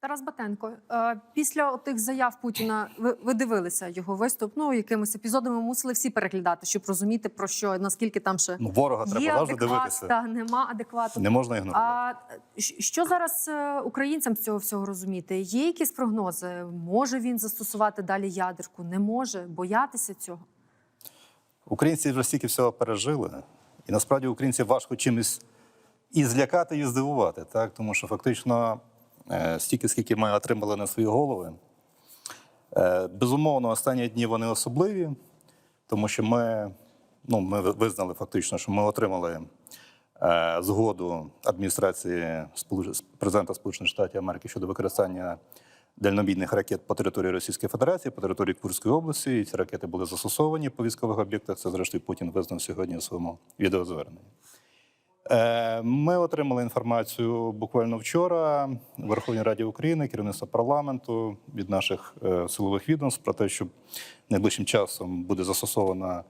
Тарас Батенко, е, після тих заяв Путіна ви, ви дивилися його виступ. Ну якимись епізодами мусили всі переглядати, щоб розуміти про що наскільки там ще Ну, ворога є треба завжди адекват, дивитися. та нема адеквату. Не можна ігнорувати. А що зараз е, українцям з цього всього розуміти? Є якісь прогнози? Може він застосувати далі ядерку? Не може боятися цього? Українці вже стільки всього пережили, і насправді українців важко чимось і злякати, і здивувати, так? тому що фактично стільки, скільки ми отримали на свої голови. Е, Безумовно, останні дні вони особливі, тому що ми, ну, ми визнали фактично, що ми отримали е, згоду адміністрації президента Сполучених Штатів Америки щодо використання дальнобійних ракет по території Російської Федерації, по території Курської області. І ці ракети були застосовані по військових об'єктах. Це, зрештою, Путін визнав сьогодні у своєму відеозверненні. Е, Ми отримали інформацію буквально вчора в Верховній Раді України, керівництво парламенту від наших е, силових відомств про те, що найближчим часом буде застосована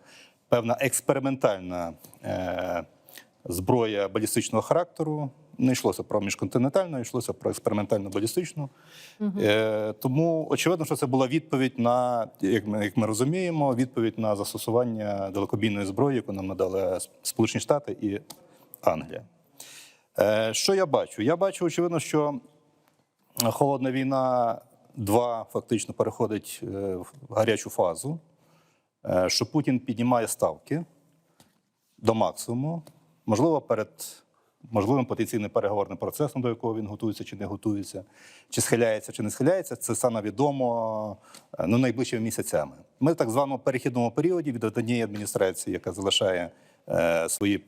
певна експериментальна е, зброя балістичного характеру. Не йшлося про міжконтинентальну, йшлося про експериментальну балістичну. Е, тому очевидно, що це була відповідь на, як ми, як ми розуміємо, відповідь на застосування далекобійної зброї, яку нам надали Сполучені Штати і Англія. Е, що я бачу? Я бачу, очевидно, що холодна війна 2 фактично переходить е, в гарячу фазу, е, що Путін піднімає ставки до максимуму, можливо, перед можливим потенційним переговорним процесом, до якого він готується чи не готується, чи схиляється, чи не схиляється, це саме відомо ну, найближчими місяцями. Ми в так званому перехідному періоді від однієї адміністрації, яка залишає е, свої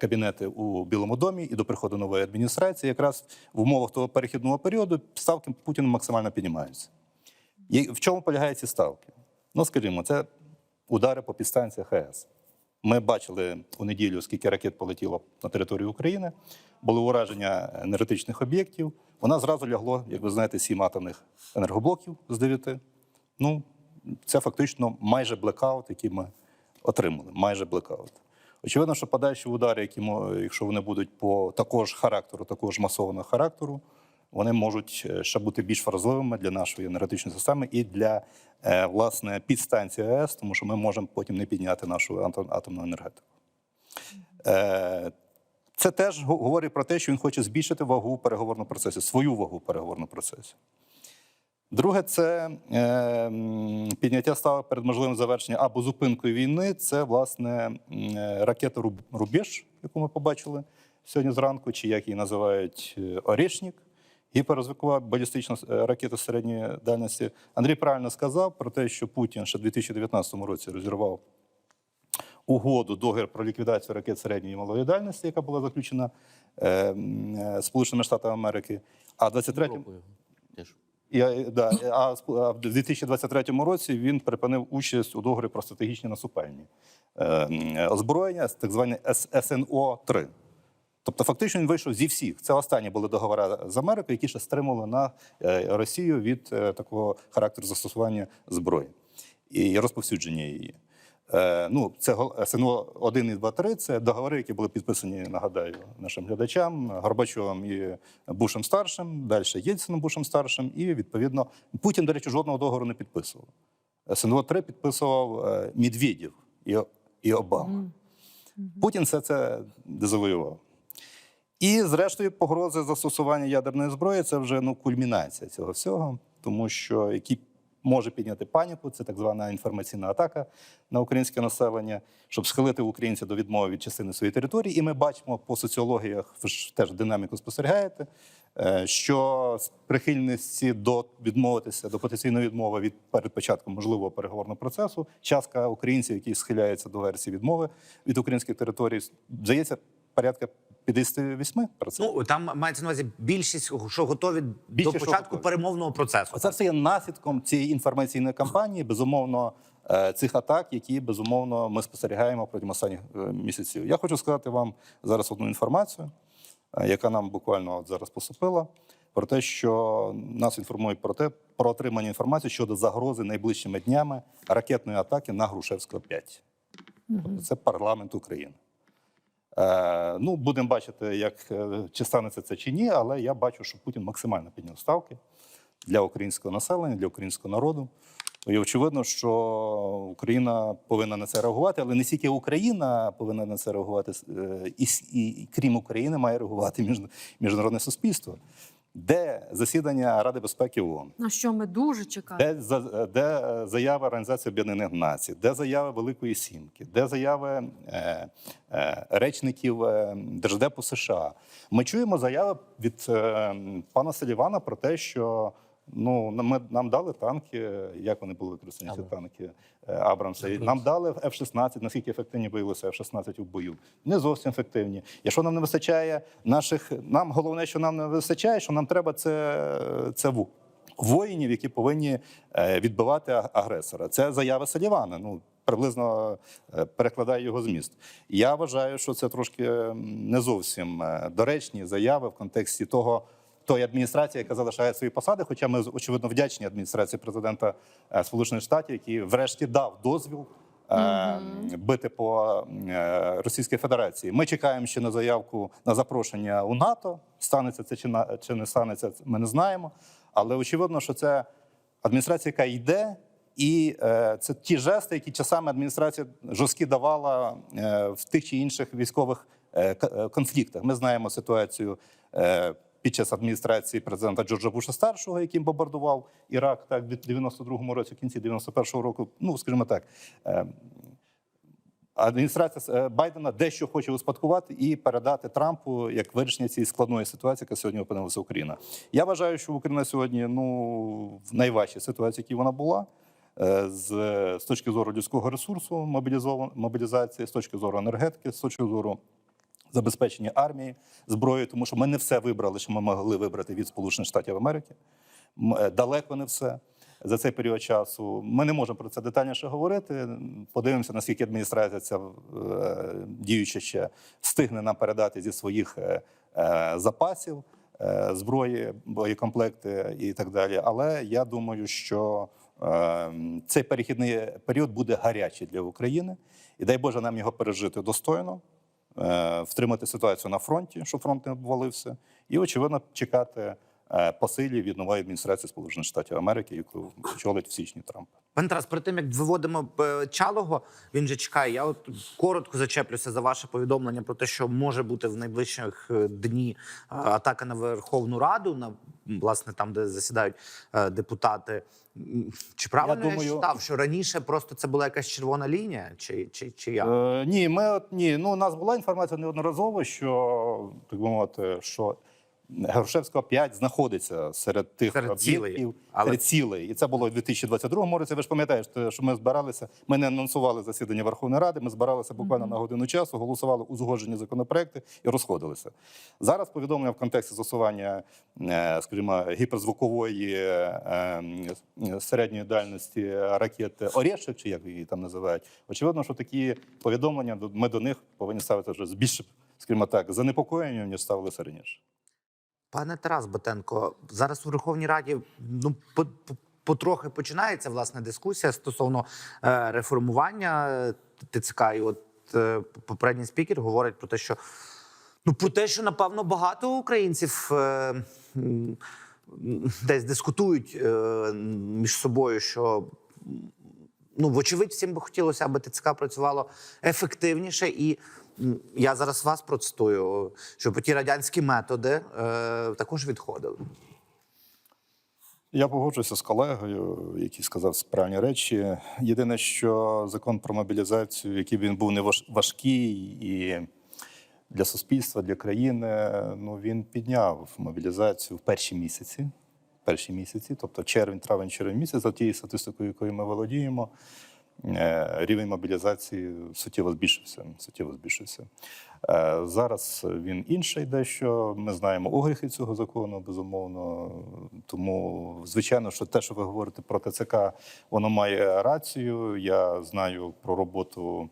кабінети у Білому домі, і до приходу нової адміністрації, якраз в умовах того перехідного періоду ставки Путіна максимально піднімаються. І в чому полягають ці ставки? Ну, скажімо, це удари по підстанціях АЕС. Ми бачили у неділю, скільки ракет полетіло на територію України, були ураження енергетичних об'єктів. Вона зразу лягло, як ви знаєте, сім атомних енергоблоків з дев'яти. Ну, це фактично майже блекаут, який ми отримали. Майже блекаут. Очевидно, що подальші удари, які якщо вони будуть по такого ж характеру, такого ж масованого характеру, вони можуть е, ще бути більш вразливими для нашої енергетичної системи і для е, власне підстанції АЕС, тому що ми можемо потім не підняти нашу атомну енергетику. Е, Це теж говорить про те, що він хоче збільшити вагу переговорного процесу, свою вагу переговорного процесу. Друге, це е, підняття ставок перед можливим завершенням або зупинкою війни. Це власне е, ракета «Руб- Рубеж, яку ми побачили сьогодні зранку, чи як її називають е, Орішнік, гіперзвукова балістична е, ракета середньої дальності. Андрій правильно сказав про те, що Путін ще в 2019 році розірвав угоду договір про ліквідацію ракет середньої і малої дальності, яка була заключена е, Сполученими Штатами Америки. А 23 Європою теж. І, е, да, а в- а 2023 році він припинив участь у договорі про стратегічні наступальні е, озброєння, так звані СНО 3 Тобто, фактично він вийшов зі всіх. Це останні були договори з Америкою, які ще стримували на е, Росію від е, такого характеру застосування зброї і розповсюдження її. Е, ну, це СНО 1 і 2, 3 – це договори, які були підписані, нагадаю, нашим глядачам Горбачовим і Бушем старшим, далі Єльцином Бушем старшим, і відповідно Путін, до речі, жодного договору не підписував. СНО 3 підписував е, Медведєв і, і Обама. Путін все це завоював. І, зрештою, погрози застосування ядерної зброї це вже ну, кульмінація цього всього, тому що який може підняти паніку, це так звана інформаційна атака на українське населення, щоб схилити українців до відмови від частини своєї території. І ми бачимо по соціологіях, ви ж теж динаміку спостерігаєте, е, що прихильності до відмовитися до потенційної відмови від перед початком можливого переговорного процесу, частка українців, які схиляються до версії відмови від українських територій, здається, порядка 58%. Ну там мається на увазі більшість, що готові Більше, до початку готові. перемовного процесу. Це все є наслідком цієї інформаційної кампанії, безумовно, е, цих атак, які безумовно ми спостерігаємо протягом останніх е, місяців. Я хочу сказати вам зараз одну інформацію, е, яка нам буквально от зараз поступила, про те, що нас інформують про те, про отримання інформації щодо загрози найближчими днями ракетної атаки на Грушевського 5. Тобто це парламент України. Е, ну, будемо бачити, як е, чи станеться це чи ні, але я бачу, що Путін максимально підняв ставки для українського населення, для українського народу. І очевидно, що Україна повинна на це реагувати, але не тільки Україна повинна на це реагувати, е, і, і, крім України, має реагувати між, міжнародне суспільство. Де засідання Ради безпеки ООН, На що ми дуже чекаємо. де, за- де е, заява Організації Об'єднаних Націй, де заяви Великої Сімки, де заяви е, е, речників е, Держдепу США. Ми чуємо заяви від е, пана Селівана про те, що ну ми, нам дали танки. Як вони були використані ці танки е, Абрамса? І Нам дали F-16, наскільки ефективні виявилися F-16 у бою. Не зовсім ефективні. Якщо нам не вистачає наших, нам головне, що нам не вистачає, що нам треба це, це ву воїнів, які повинні е, відбивати агресора. Це заява Салівана. Ну приблизно е, перекладає його зміст. Я вважаю, що це трошки не зовсім е, доречні заяви в контексті того. Тої адміністрації, яка залишає свої посади, хоча ми очевидно вдячні адміністрації президента е, Сполучених Штатів, який врешті дав дозвіл е, бити по е, Російській Федерації. Ми чекаємо ще на заявку на запрошення у НАТО. Станеться це чи на чи не станеться, ми не знаємо. Але очевидно, що це адміністрація, яка йде, і це ті жести, які часами адміністрація жорсткі давала в тих чи інших військових конфліктах. Ми знаємо ситуацію. Під час адміністрації президента Джорджа Буша старшого, яким бомбардував Ірак так в 92-му році, в кінці 91-го року. Ну скажімо так, е, адміністрація е, Байдена дещо хоче успадкувати і передати Трампу як вирішення цієї складної ситуації, яка сьогодні опинилася Україна. Я вважаю, що Україна сьогодні ну в найважчій ситуації, які вона була. е, З, з точки зору людського ресурсу, мобілізації, з точки зору енергетики, з точки зору забезпечення армії зброєю, тому що ми не все вибрали, що ми могли вибрати від Сполучених Штатів Америки. Е, Далеко не все за цей період часу. Ми не можемо про це детальніше говорити. Подивимося, наскільки адміністрація ця е, діюча ще встигне нам передати зі своїх е, запасів зброї, боєкомплекти і так далі. Але я думаю, що цей перехідний період буде гарячий для України, і дай Боже нам його пережити достойно втримати ситуацію на фронті, щоб фронт не обвалився, і очевидно чекати е, посилів від нової адміністрації Сполучених Штатів Америки, яку очолить в січні Трамп. Пане Тарас, перед тим як виводимо е, чалого, він же чекає. Я от коротко зачеплюся за ваше повідомлення про те, що може бути в найближчих е, дні атака на Верховну Раду, на власне там, де засідають депутати. Чи правильно я, думаю- читав, що раніше просто це була якась червона лінія, чи, чи, чи як? Е, ні, ми ні. Ну у нас була інформація неодноразово, що так би мовити, що Грушевського 5 знаходиться серед тих Серед об'єктів, Але- серед цілей. І це було у 2022 році. Ви ж пам'ятаєте, що ми збиралися. Ми не анонсували засідання Верховної Ради. Ми збиралися буквально на годину часу, голосували узгоджені законопроекти і розходилися. Зараз повідомлення в контексті застосування, е, скажімо, гіперзвукової е, е, середньої дальності ракети Орешек, чи як її там називають. Очевидно, що такі повідомлення до- ми до них повинні ставити вже з більше, скажімо так, занепокоєнням, ніж ставилися раніше. Пане Тарас Батенко, зараз у Верховній Раді ну по, по, потрохи починається власне дискусія стосовно е, реформування ТЦК. І от е, попередній спікер говорить про те, що ну про те, що напевно багато українців. Е, Десь дискутують е, між собою, що ну, вочевидь, всім би хотілося, аби ТЦК працювало ефективніше. І я зараз вас процитую, щоб ті радянські методи е, також відходили. Я погоджуюся з колегою, який сказав справні речі. Єдине, що закон про мобілізацію, який він був не важ- важкий і для суспільства, для країни, ну він підняв мобілізацію в перші місяці. Перші місяці, тобто червень, травень, червень місяць, за тією статистикою, якою ми володіємо, рівень мобілізації суттєво збільшився. Суттєво збільшився. Е, Зараз він інший дещо. Ми знаємо огріхи цього закону, безумовно. Тому, звичайно, що те, що ви говорите про ТЦК, воно має рацію. Я знаю про роботу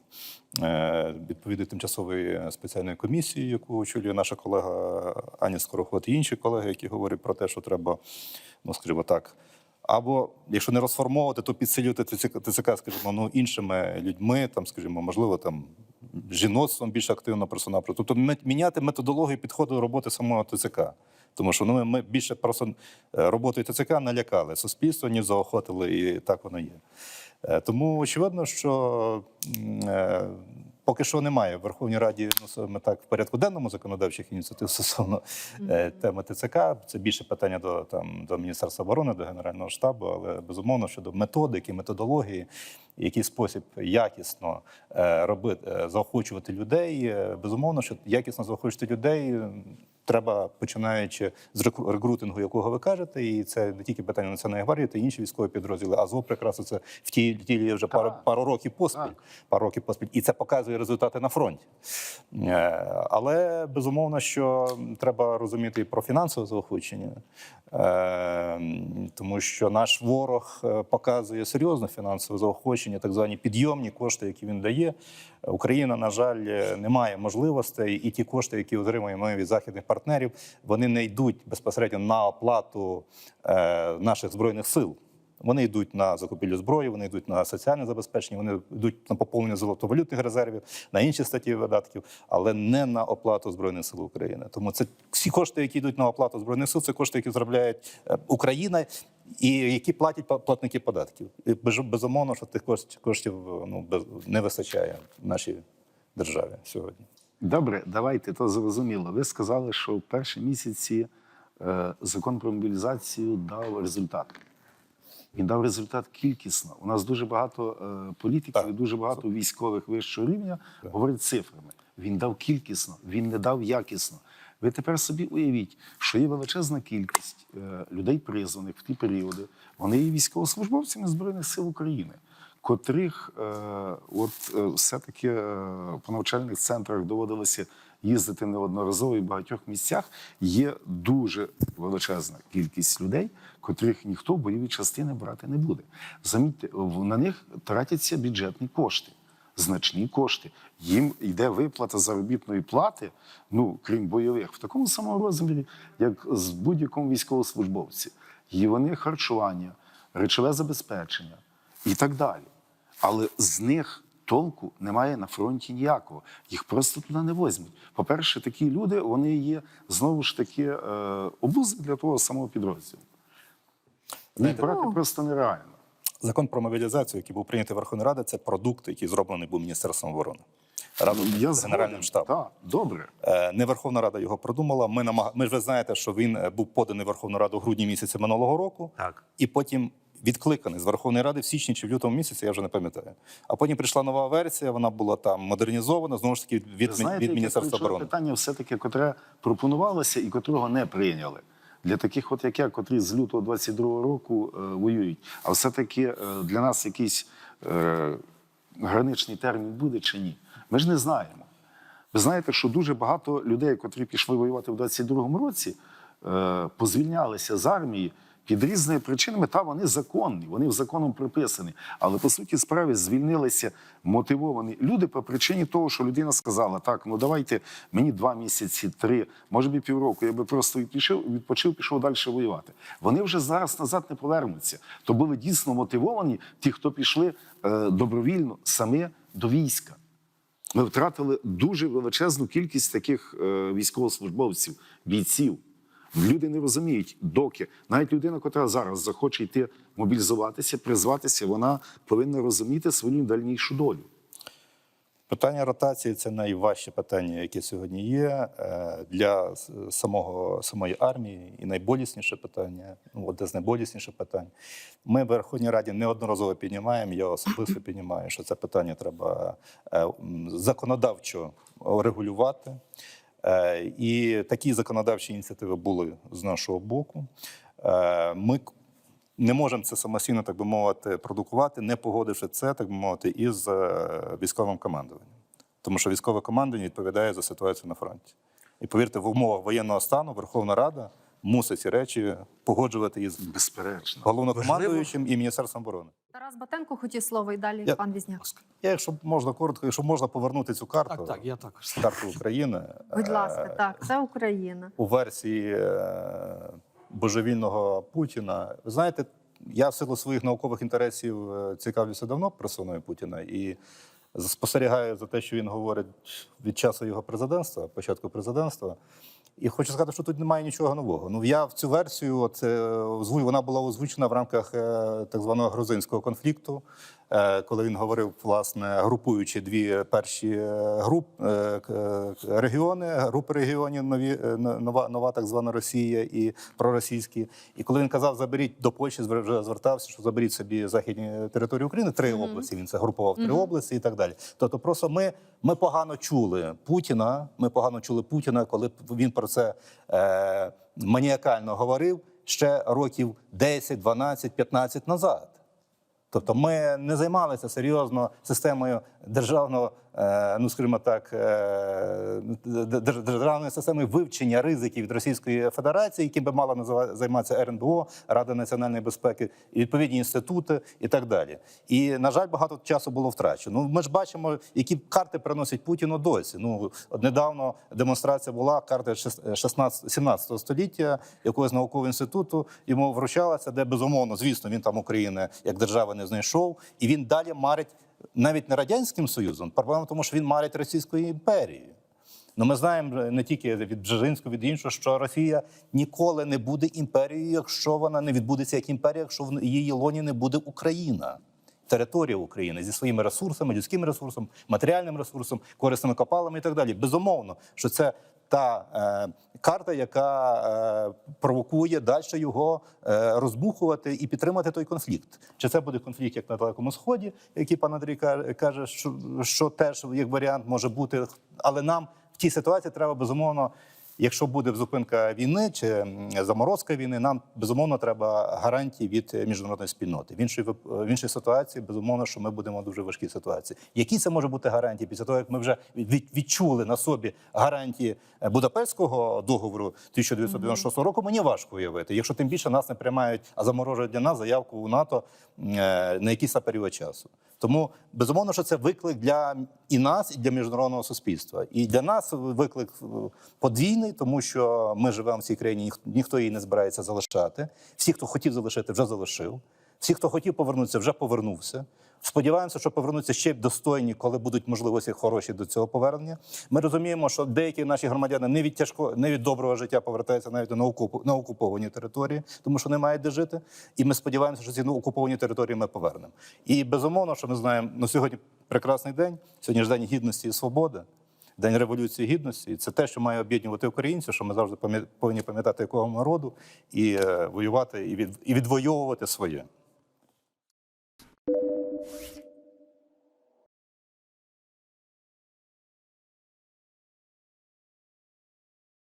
е, відповідної тимчасової спеціальної комісії, яку очолює наша колега Аня Скороход і інші колеги, які говорять про те, що треба, ну скажімо так. Або якщо не розформовувати, то підсилювати ТЦК, скажімо, ну, іншими людьми, там, скажімо, можливо, там жіноцтвом більш активно персонал. Тобто міняти методологію підходу роботи самого ТЦК. Тому що ну, ми- більше просто е, роботою ТЦК налякали суспільство, ніж заохотили, і так воно є. Е, Тому очевидно, що е, поки що немає в Верховній Раді ну, саме так в порядку денному законодавчих ініціатив стосовно е, теми ТЦК. Це більше питання до там до Міністерства оборони, до Генерального штабу, але безумовно щодо методики, методології, який спосіб якісно е, робити, е, заохочувати людей. Безумовно, що якісно заохочувати людей. Треба починаючи з рекру- рекрутингу, якого ви кажете, і це не тільки питання Національної гвардії, та інші військові підрозділи. Азов прекрасно це втілює вже пару, пару років поспіль. Так. Пару років поспіль, і це показує результати на фронті. Е, Але безумовно, що треба розуміти і про фінансове заохочення, Е, тому що наш ворог е, показує серйозне фінансове заохочення, так звані підйомні кошти, які він дає. Україна, на жаль, е, не має можливостей, і ті кошти, які отримуємо від західних партнерів, вони не йдуть безпосередньо на оплату е, наших збройних сил. Вони йдуть на закупівлю зброї, вони йдуть на соціальне забезпечення, вони йдуть на поповнення золотовалютних резервів, на інші статті видатків, але не на оплату збройних сил України. Тому це всі кошти, які йдуть на оплату збройних сил, це кошти, які заробляють е, Україна і які платять платники податків. І безумовно, що тих коштів, коштів ну не вистачає в нашій державі сьогодні. Добре, давайте то зрозуміло. Ви сказали, що в перші місяці е, закон про мобілізацію дав результат. Він дав результат кількісно. У нас дуже багато е, політиків Так. і дуже багато військових вищого рівня говорять цифрами. Він дав кількісно, він не дав якісно. Ви тепер собі уявіть, що є величезна кількість е, людей призваних в ті періоди. Вони є військовослужбовцями Збройних сил України, котрих е, от е, все-таки е, по навчальних центрах доводилося їздити неодноразово і в багатьох місцях. Є дуже величезна кількість людей, котрих ніхто бойові частини брати не буде. Замітьте, на них тратяться бюджетні кошти. Значні кошти. Їм йде виплата заробітної плати, ну крім бойових, в такому самому розмірі, як з будь-якому військовослужбовці. І вони харчування, речове забезпечення і так далі. Але з них толку немає на фронті ніякого. Їх просто туди не возьмуть. По-перше, такі люди вони є знову ж таки е, обузи для того самого підрозділу. Їх брати Ну. просто нереально. Закон про мобілізацію, який був прийнятий Верховною Радою, це продукт, який зроблений був Міністерством оборони. Разом Я з Генеральним згоден. штабом. Так, добре. Е, Не Верховна Рада його продумала. Ми намаг... Ми ж ви знаєте, що він е, був поданий Верховну Раду в грудні місяці минулого року, Так. і потім відкликаний з Верховної Ради в січні чи в лютому місяці, я вже не пам'ятаю. А потім прийшла нова версія, вона була там модернізована, знову ж таки від, знаєте, від Міністерства оборони. питання все-таки, котре пропонувалося і котрого не прийняли. Для таких, от як я, котрі з лютого 22-го року е, воюють. А все-таки е, для нас якийсь е, граничний термін буде чи ні? Ми ж не знаємо. Ви знаєте, що дуже багато людей, котрі пішли воювати в 22-му році, е, позвільнялися з армії під різними причинами. Та вони законні, вони в законом приписані. Але по суті справи звільнилися мотивовані люди по причині того, що людина сказала: так, ну давайте мені два місяці, три, може би півроку. Я би просто відпочив, відпочив, пішов далі воювати. Вони вже зараз назад не повернуться. То були дійсно мотивовані ті, хто пішли е, добровільно саме до війська. Ми втратили дуже величезну кількість таких е, військовослужбовців, бійців. Люди не розуміють, доки навіть людина, яка зараз захоче йти мобілізуватися, призватися, вона повинна розуміти свою дальнішу долю. Питання ротації це найважче питання, яке сьогодні є е, для самого самої армії, і найболісніше питання. Ну, одне з найболісніших питань. Ми в Верховній Раді неодноразово піднімаємо. Я особисто піднімаю, що це питання треба е, законодавчо регулювати. Е, І такі законодавчі ініціативи були з нашого боку. Е, Ми не можемо це самостійно, так би мовити, продукувати, не погодивши це, так би мовити, із е, військовим командуванням. Тому що військове командування відповідає за ситуацію на фронті. І повірте, в умовах воєнного стану Верховна Рада мусить ці речі погоджувати із Безперечно. головнокомандуючим і Міністерством оборони. Тарас Батенко хотів слово і далі Я- пан Візняк. Я, якщо можна коротко, якщо можна повернути цю карту, Так, так, я також. карту України. Будь е, ласка, так, це Україна. у версії е, божевільного Путіна. Ви знаєте, я в силу своїх наукових інтересів е, цікавлюся давно персоною Путіна і спостерігаю за те, що він говорить від часу його президентства, початку президентства. І хочу сказати, що тут немає нічого нового. Ну я в цю версію от, е, вона була озвучена в рамках е, так званого грузинського конфлікту, коли він говорив, власне, групуючи дві перші е, груп е, е, регіони, групи регіонів, нові е, нова, нова так звана Росія і проросійські. І коли він казав, заберіть до Польщі, вже звертався, що заберіть собі західні території України, три області. Він це групував три області і так далі. Тобто, просто ми, ми погано чули Путіна. Ми погано чули Путіна, коли він про це е, маніакально говорив ще років 10, 12, 15 назад. Тобто ми не займалися серйозно системою державного, ну скажімо так, е, державної системи вивчення ризиків від Російської Федерації, яким би мала займатися РНБО, Рада національної безпеки, відповідні інститути і так далі. І на жаль, багато часу було втрачено. Ну ми ж бачимо, які карти приносять Путіну досі. Ну недавно демонстрація була карти 16, 17 століття якогось наукового інституту йому вручалася, де безумовно, звісно, він там України як держави не знайшов, і він далі марить навіть не радянським союзом. Проблема в тому, що він марить Російською імперією. Ну, ми знаємо не тільки від Бжезинського, від іншого, що Росія ніколи не буде імперією, якщо вона не відбудеться як імперія, якщо в її лоні не буде Україна. Територія України зі своїми ресурсами, людським ресурсом, матеріальним ресурсом, корисними копалами і так далі. Безумовно, що це та е, карта, яка е, провокує далі його е, розбухувати і підтримати той конфлікт. Чи це буде конфлікт як на Далекому Сході, який пан Андрій ка- каже, що, що теж як варіант може бути, але нам в тій ситуації треба безумовно. Якщо буде зупинка війни чи заморозка війни, нам безумовно треба гарантії від міжнародної спільноти. В іншій в іншій ситуації безумовно, що ми будемо в дуже важкій ситуації. Які це може бути гарантії після того, як ми вже від- відчули на собі гарантії е, Будапештського договору 1996 року? Мені важко уявити. Якщо тим більше нас не приймають, а заморожують для нас заявку у НАТО е, на якийсь період часу. Тому безумовно, що це виклик для і нас, і для міжнародного суспільства. І для нас виклик е, подвійний, тому що ми живемо в цій країні, ніх- ніхто її не збирається залишати. Всі, хто хотів залишити, вже залишив. Всі, хто хотів повернутися, вже повернувся. Сподіваємося, що повернуться ще й достойні, коли будуть можливості хороші до цього повернення. Ми розуміємо, що деякі наші громадяни не від тяжко, не від доброго життя повертаються навіть на окупу на окуповані території, тому що не мають де жити. І ми сподіваємося, що ці окуповані території ми повернемо. І безумовно, що ми знаємо, ну сьогодні прекрасний день. Сьогодні ж день гідності і свободи. День революції гідності, і це те, що має об'єднувати українців, що ми завжди повинні пам'ятати, якого ми роду, і е, воювати, і, від, і відвоювати своє.